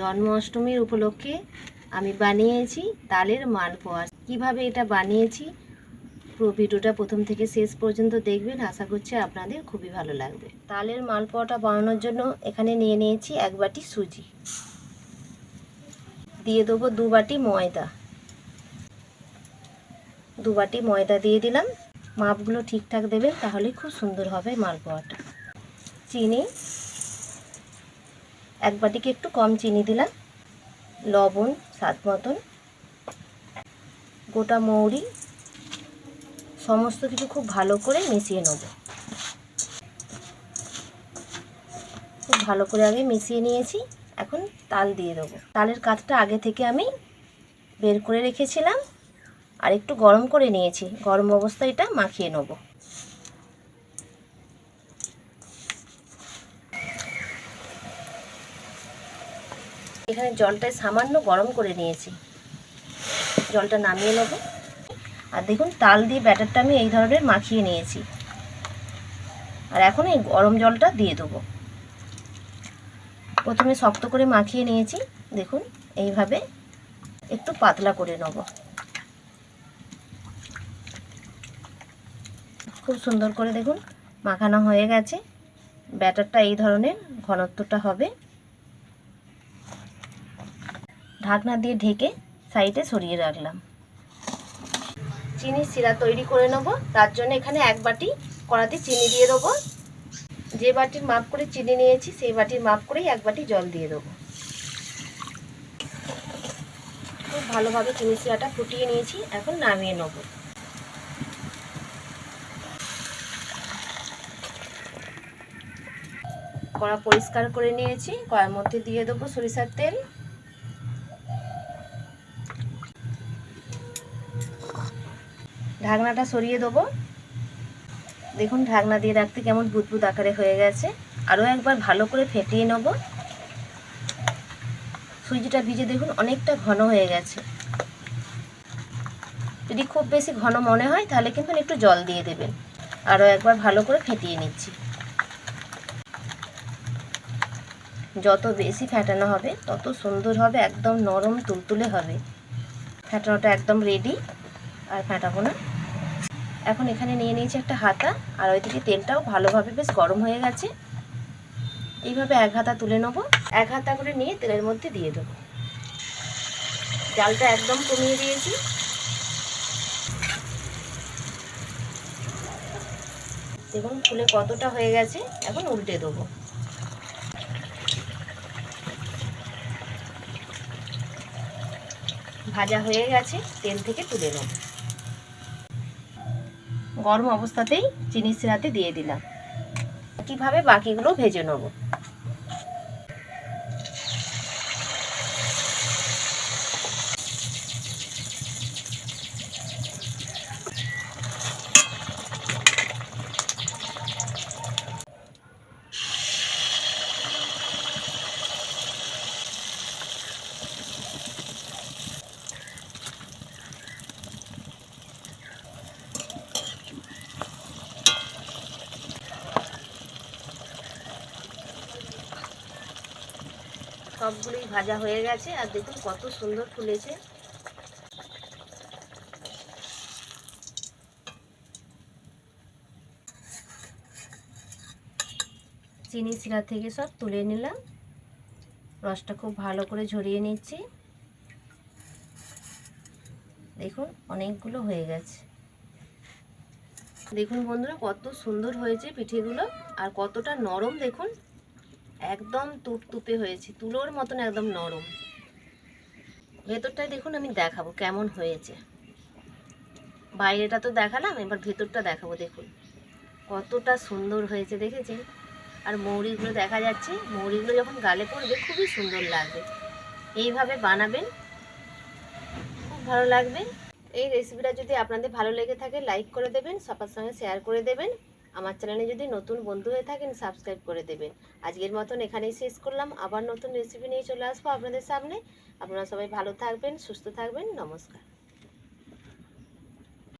জন্মাষ্টমীর উপলক্ষে আমি বানিয়েছি তালের মালপোয়া কীভাবে এটা বানিয়েছি, পুরো ভিডিওটা প্রথম থেকে শেষ পর্যন্ত দেখবেন, আশা করছি আপনাদের খুবই ভালো লাগবে। তালের মালপোয়াটা বানানোর জন্য এখানে নিয়ে নিয়েছি এক বাটি সুজি। দিয়ে দেবো দু বাটি ময়দা। দু বাটি ময়দা দিয়ে দিলাম। মাপগুলো ঠিকঠাক দেবেন, তাহলে খুব সুন্দর হবে মালপোয়াটা চিনি এক বাটিকে একটু কম চিনি দিলাম। লবণ, স্বাদ মতন। গোটা মৌরি। সমস্ত কিছু খুব ভালো করে মিশিয়ে নেব। খুব ভালো করে আগে মিশিয়ে নিয়েছি। এখন তাল দিয়ে দেবো। তালের কাঠটা আগে থেকে আমি বের করে রেখেছিলাম। আর একটু গরম করে নিয়েছি। গরম অবস্থায় এটা মাখিয়ে নেব। এখানে জলটায় সামান্য গরম করে নিয়েছি। জলটা নামিয়ে নেব। আর দেখুন, তাল দিয়ে ব্যাটারটা আমি এই ধরনের মাখিয়ে নিয়েছি। আর এখন এই গরম জলটা দিয়ে দেবো। প্রথমে শক্ত করে মাখিয়ে নিয়েছি। দেখুন, এইভাবে একটু পাতলা করে নেব। খুব সুন্দর করে দেখুন, মাখানো হয়ে গেছে। ব্যাটারটা এই ধরনের ঘনত্বটা হবে। ঢাকনা দিয়ে ঢেকে সাইডে সরিয়ে রাখলাম। চিনি শিরা তৈরি করে নেব। তার জন্য এখানে এক বাটি কড়াতে চিনি দিয়ে দেবো। যে বাটির মাপ করে চিনি নিয়েছি, সেই বাটির মাপ করেই এক বাটি জল দিয়ে দেবো। খুব ভালোভাবে চিনি শিরাটা ফুটিয়ে নিয়েছি, এখন নামিয়ে নেব। কড়া পরিষ্কার করে নিয়েছি, কড়ার মধ্যে দিয়ে দেবো সরিষার তেল। ঢাকনাটা সরিয়ে দেবো। দেখুন, ঢাকনা দিয়ে রাখতে কেমন বুদবুদ আকারে হয়ে গেছে। আরও একবার ভালো করে ফেটিয়ে নেব। সুজিটা ভিজে দেখুন, অনেকটা ঘন হয়ে গেছে। যদি খুব বেশি ঘন মনে হয়, তাহলে কিন্তু একটু জল দিয়ে দেবেন। আরও একবার ভালো করে ফেটিয়ে নিচ্ছি। যত বেশি ফ্যাটানো হবে, তত সুন্দর হবে, একদম নরম তুলতুলে হবে। ফ্যাটানোটা একদম রেডি আর ফ্যাটাবো না। এখন এখানে নিয়ে নিয়েছি একটা হাতা, আর ওইদিকে তেলটাও ভালোভাবে বেশ গরম হয়ে গেছে। এইভাবে এক হাতা তুলে নেব। এক হাতা করে নিয়ে তেলের মধ্যে দিয়ে দেবো। জালটা একদম কমিয়ে দিয়েছি। দেখুন, ফুলে কতটা হয়ে গেছে। এখন উল্টে দেবো। ভাজা হয়ে গেছে, তেল থেকে তুলে নেব। গরম অবস্থাতেই চিনি সিরাতে দিয়ে দিলাম। কীভাবে বাকিগুলো ভেজে নেব। সবগুলোই ভাজা হয়ে গেছে, আর দেখুন কত সুন্দর ফুলেছে। চিনি শিরা থেকে সব তুলে নিলাম। রসটা খুব ভালো করে ঝরিয়ে নিচ্ছি। দেখুন, অনেকগুলো হয়ে গেছে। দেখুন বন্ধুরা, কত সুন্দর হয়েছে পিঠেগুলো, আর কতটা নরম দেখুন। একদম তুপতুপে হয়েছে, তুলোর মতন একদম নরম। ভেতরটাই দেখুন, আমি দেখাবো কেমন হয়েছে। বাইরেটা তো দেখালাম, এবার ভেতরটা দেখাবো, দেখুন। কতটা সুন্দর হয়েছে, দেখেছেন? আর মৌরিগুলো দেখা যাচ্ছে, মৌরিগুলো যখন গালে পড়বে, খুবই সুন্দর লাগবে। এইভাবে বানাবেন, খুব ভালো লাগবে। এই রেসিপিটা যদি আপনাদের ভালো লেগে থাকে লাইক করে দেবেন, সবার সঙ্গে শেয়ার করে দেবেন। আমার চ্যানেলে যদি নতুন বন্ধু হয়ে থাকেন সাবস্ক্রাইব করে দেবেন। আজকের মতন এখানেই শেষ করলাম। আবার নতুন রেসিপি নিয়ে চলে আসব আপনাদের সামনে। আপনারা সবাই ভালো থাকবেন, সুস্থ থাকবেন। নমস্কার।